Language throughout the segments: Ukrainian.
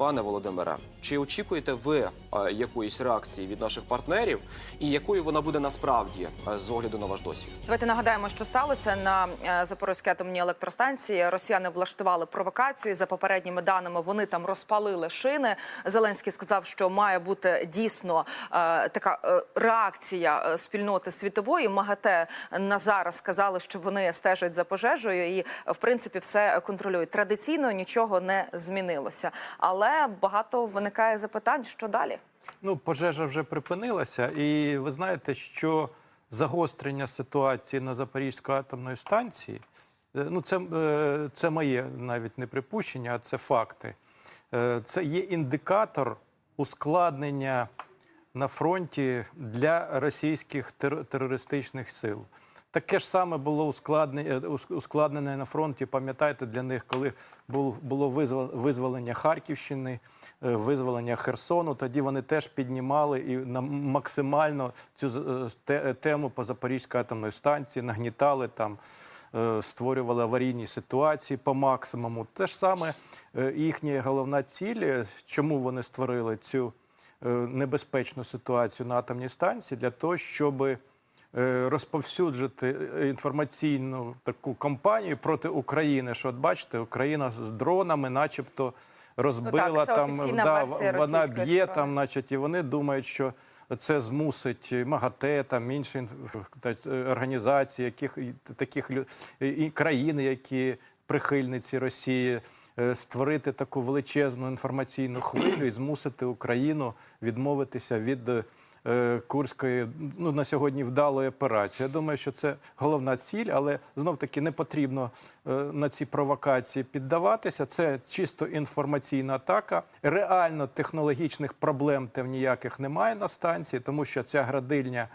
Пане Володимире, чи очікуєте ви е, якоїсь реакції від наших партнерів, і якою вона буде насправді е, з огляду на ваш досвід? Давайте нагадаємо, що сталося на е, Запорозькій атомній електростанції. Росіяни влаштували провокацію. За попередніми даними вони там розпалили шини. Зеленський сказав, що має бути дійсно така реакція спільноти світової. МАГАТЕ на зараз сказали, що вони стежать за пожежею і в принципі все контролюють. Традиційно нічого не змінилося, але багато виникає запитань, що далі. Ну, пожежа вже припинилася, і ви знаєте, що загострення ситуації на Запорізької атомної станції, е, ну це, е, це моє навіть не припущення, а це факти. Е, Це є індикатор ускладнення на фронті для російських терористичних сил. Таке ж саме було ускладнене, ускладнене на фронті. Пам'ятаєте, для них, коли було визволення Харківщини, е, визволення Херсону. Тоді вони теж піднімали і на максимально цю е, те- тему по Запорізькій атомної станції нагнітали там. е, Створювали аварійні ситуації по максимуму. Те ж саме е, їхня головна ціль, е, чому вони створили цю е, небезпечну ситуацію на атомній станції, для того, щоб е, розповсюджити е, інформаційну таку кампанію проти України. Що от бачите, Україна з дронами, начебто, розбила Ну так, там, да, вона б'є там, значить, і вони думають, що. Це змусить МАГАТЕ, там інші е, організації, яких таких і- країни, які прихильниці Росії, е, створити таку величезну інформаційну хвилю і змусити Україну відмовитися від е, курської ну на сьогодні вдалої операції. Я думаю, що це головна ціль, але знов таки не потрібно е, на ці провокації піддаватися. Це чисто інформаційна атака. Реально технологічних проблем там ніяких немає на станції, тому що ця градильня.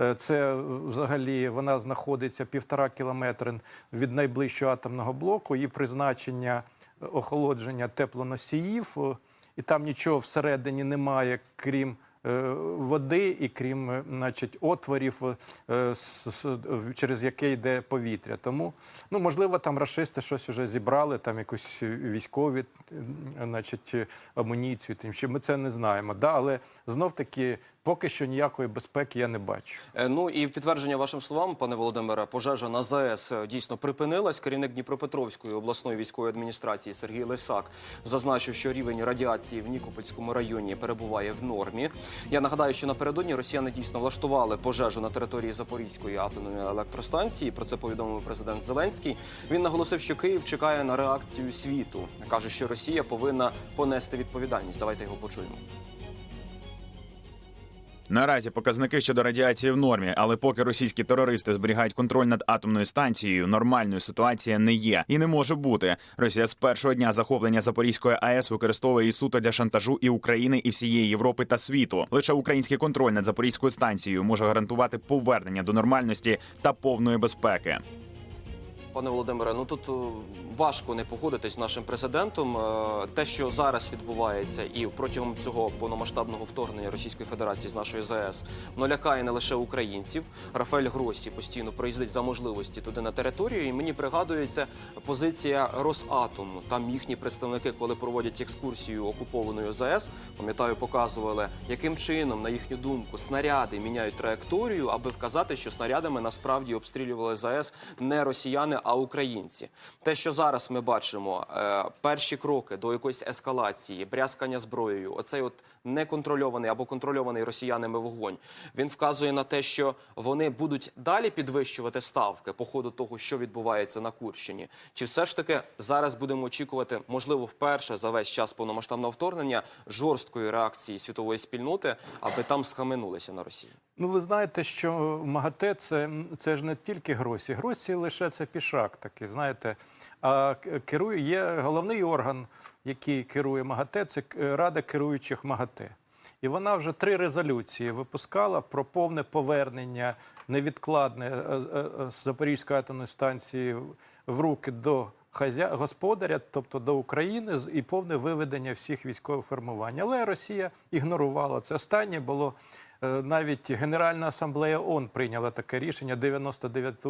Е, Це е, взагалі вона знаходиться півтора кілометри від найближчого атомного блоку. Її призначення е, охолодження теплоносіїв, е, і там нічого всередині немає, крім е, води і крім, е, значить, отворів, е, через яке йде повітря. Тому, ну можливо, там рашисти щось вже зібрали, там якусь військові, е, значить, амуніцію. Тим що ми це не знаємо. Да, але знов таки. Поки що ніякої безпеки я не бачу. Е, Ну і в підтвердження вашим словам, пане Володимире, пожежа на ЗАЕС е, дійсно припинилась. Керівник Дніпропетровської обласної військової адміністрації Сергій Лисак зазначив, що рівень радіації в Нікопольському районі перебуває в нормі. Я нагадаю, що напередодні росіяни дійсно влаштували пожежу на території Запорізької атомної електростанції. Про це повідомив президент Зеленський. Він наголосив, що Київ чекає на реакцію світу. каже, що Росія повинна понести відповідальність. Давайте його почуємо. Наразі показники щодо радіації в нормі, але поки російські терористи зберігають контроль над атомною станцією, нормальною ситуація не є і не може бути. Росія з першого дня захоплення Запорізької АЕС використовує її суто для шантажу і України, і всієї Європи та світу. Лише український контроль над Запорізькою станцією може гарантувати повернення до нормальності та повної безпеки. Пане Володимире, ну тут е, важко не погодитись з нашим президентом. Е, Те, що зараз відбувається, і протягом цього повномасштабного вторгнення Російської Федерації з нашої ЗАЕС, воно лякає не лише українців. Рафаель Гросі постійно проїздить за можливості туди на територію. І мені пригадується позиція Росатому. Там їхні представники, коли проводять екскурсію окупованою ЗАЕС, пам'ятаю, показували, яким чином, на їхню думку, снаряди міняють траєкторію, аби вказати, що снарядами насправді обстрілювали ЗАЕС не росіяни, а українці. Те, що зараз ми бачимо, е, перші кроки до якоїсь ескалації, брязкання зброєю, оцей от неконтрольований або контрольований росіянами вогонь, він вказує на те, що вони будуть далі підвищувати ставки по ходу того, що відбувається на Курщині. Чи все ж таки зараз будемо очікувати, можливо, вперше за весь час повномасштабного вторгнення жорсткої реакції світової спільноти, аби там схаменулися на Росії? Ну, ви знаєте, що МАГАТЕ це, це ж не тільки Гросі. Гросі лише це пішак такий, знаєте. А керує є головний орган, який керує МАГАТЕ, це Рада керуючих МАГАТЕ. І вона вже три резолюції випускала про повне повернення невідкладне е, е, е, Запорізької атомної станції в- руки до господаря, тобто до України, і повне виведення всіх військових формувань. Але Росія ігнорувала це. Останнє було навіть Генеральна асамблея ООН прийняла таке рішення. 99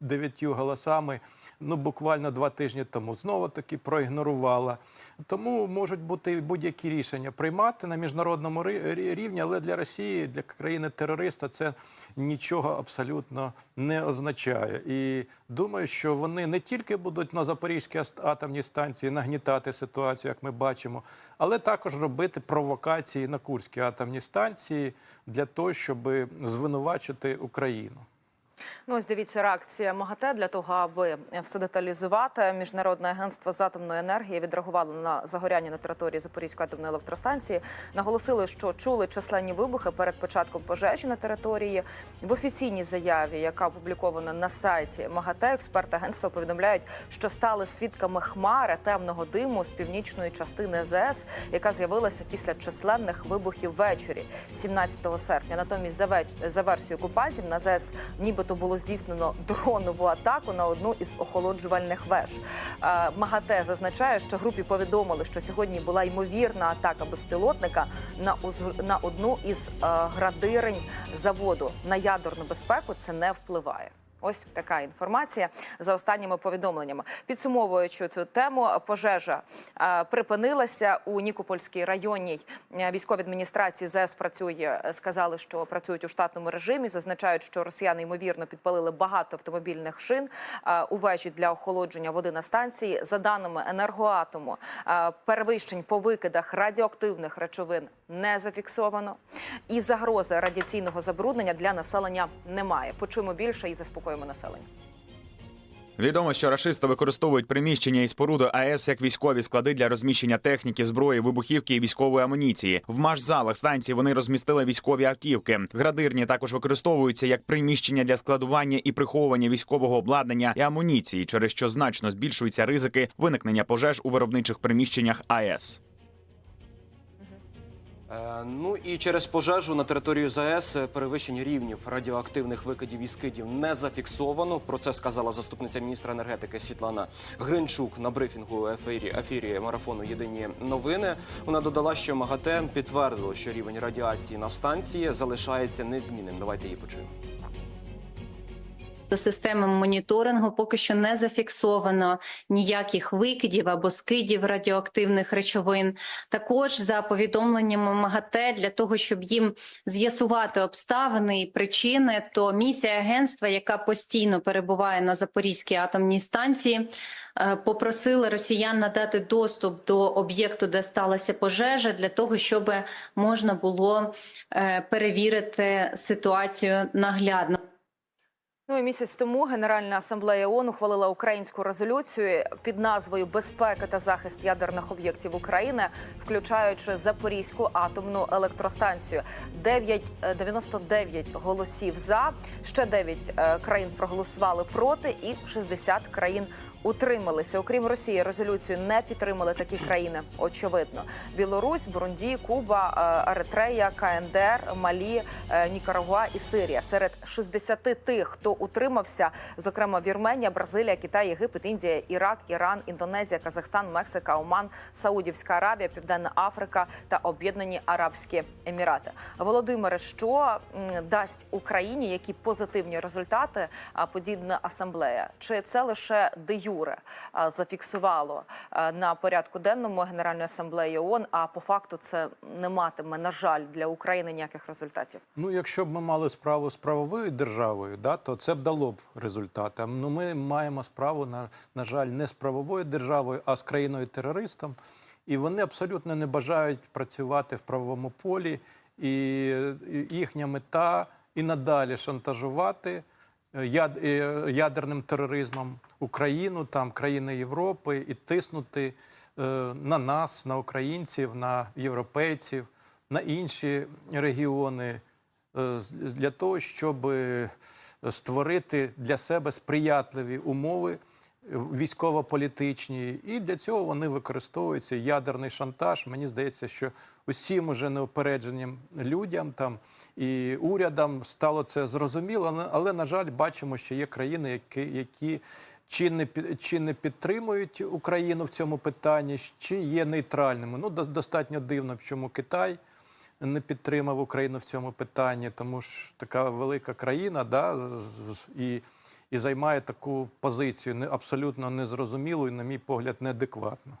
дев'ятью голосами, ну буквально два тижні тому знову таки проігнорувала. Тому можуть бути будь-які рішення приймати на міжнародному рівні, але для Росії, для країни терориста, це нічого абсолютно не означає. І думаю, що вони не тільки будуть на Запорізькій атомній станції нагнітати ситуацію, як ми бачимо, але також робити провокації на Курській атомній станції для того, щоб звинувачити Україну. Ну, ось дивіться, реакція МАГАТЕ для того, аби все деталізувати. Міжнародне агентство з атомної енергії відреагувало на загоряння на території Запорізької атомної електростанції. Наголосили, що чули численні вибухи перед початком пожежі на території. В офіційній заяві, яка опублікована на сайті МАГАТЕ, експерти агентства повідомляють, що стали свідками хмари темного диму з північної частини ЗС, яка з'явилася після численних вибухів ввечері, 17 серпня. Натомість, за версією окупантів, на ЗС нібито було здійснено дронову атаку на одну із охолоджувальних веж. Е, МАГАТЕ зазначає, що групі повідомили, що сьогодні була ймовірна атака безпілотника на на одну із е, градирень заводу. На ядерну безпеку це не впливає. Ось така інформація за останніми повідомленнями. Підсумовуючи цю тему, пожежа е, припинилася у Нікопольській районній е, військовій адміністрації. ЗС працює. е, Сказали, що працюють у штатному режимі. Зазначають, що росіяни ймовірно підпалили багато автомобільних шин у вежі для охолодження води на станції. За даними енергоатому, перевищень по викидах радіоактивних речовин не зафіксовано, і загрози радіаційного забруднення для населення немає. Почуємо більше і заспокоїмо населення. Відомо, що рашисти використовують приміщення і споруди АЕС як військові склади для розміщення техніки, зброї, вибухівки і військової амуніції. В машзалах станції вони розмістили військові автівки. Градирні також використовуються як приміщення для складування і приховування військового обладнання і амуніції, через що значно збільшуються ризики виникнення пожеж у виробничих приміщеннях АЕС. Е, Ну і через пожежу на територію ЗАЕС перевищення рівнів радіоактивних викидів і скидів не зафіксовано. Про це сказала заступниця міністра енергетики Світлана Гринчук на брифінгу ефірі, ефірі марафону Єдині новини. Вона додала, що МАГАТЕ підтвердило, що рівень радіації на станції залишається незмінним. Давайте її почуємо. До системи моніторингу поки що не зафіксовано ніяких викидів або скидів радіоактивних речовин. Також за повідомленнями МАГАТЕ, для того, щоб їм з'ясувати обставини і причини, то місія агентства, яка постійно перебуває на Запорізькій атомній станції, е, попросили росіян надати доступ до об'єкту, де сталася пожежа, для того, щоб можна було е, перевірити ситуацію наглядно. Ну і місяць тому Генеральна асамблея ООН ухвалила українську резолюцію під назвою Безпека та захист ядерних об'єктів України, включаючи Запорізьку атомну електростанцію. 9, е, 99 голосів за, ще 9 е, країн проголосували проти, і 60 країн утрималися. Окрім Росії, резолюцію не підтримали такі країни. Очевидно: Білорусь, Бурунді, Куба, е, Еритрея, КНДР, Малі, е, Нікарагуа і Сирія. Серед 60 тих, хто утримався, зокрема Вірменія, Бразилія, Китай, Єгипет, Індія, Ірак, Іран, Індонезія, Казахстан, Мексика, Оман, Саудівська Аравія, Південна Африка та Об'єднані Арабські Емірати. Володимире, що дасть Україні які позитивні результати подібна асамблея? Чи це лише де юре зафіксувало на порядку денному Генеральної асамблеї ООН, а по факту це не матиме на жаль для України ніяких результатів? Ну, якщо б ми мали справу з правовою державою, да, то це б дало б результати. Ну, ми маємо справу, на, на жаль, не з правовою державою, а з країною-терористом. І вони абсолютно не бажають працювати в правовому полі. І їхня мета і надалі шантажувати ядерним тероризмом Україну, там країни Європи, і тиснути е, на нас, на українців, на європейців, на інші регіони е, для того, щоб е, створити для себе сприятливі умови е, військово-політичні, і для цього вони використовуються ядерний шантаж. Мені здається, що усім уже неупередженим людям там і урядам стало це зрозуміло, але- на жаль, бачимо, що є країни, які, які чи не чи не підтримують Україну в цьому питанні, чи є нейтральними. Ну до- достатньо дивно, чому Китай не підтримав Україну в цьому питанні, тому ж така велика країна, да, і, і займає таку позицію абсолютно незрозумілу і, на мій погляд, неадекватну.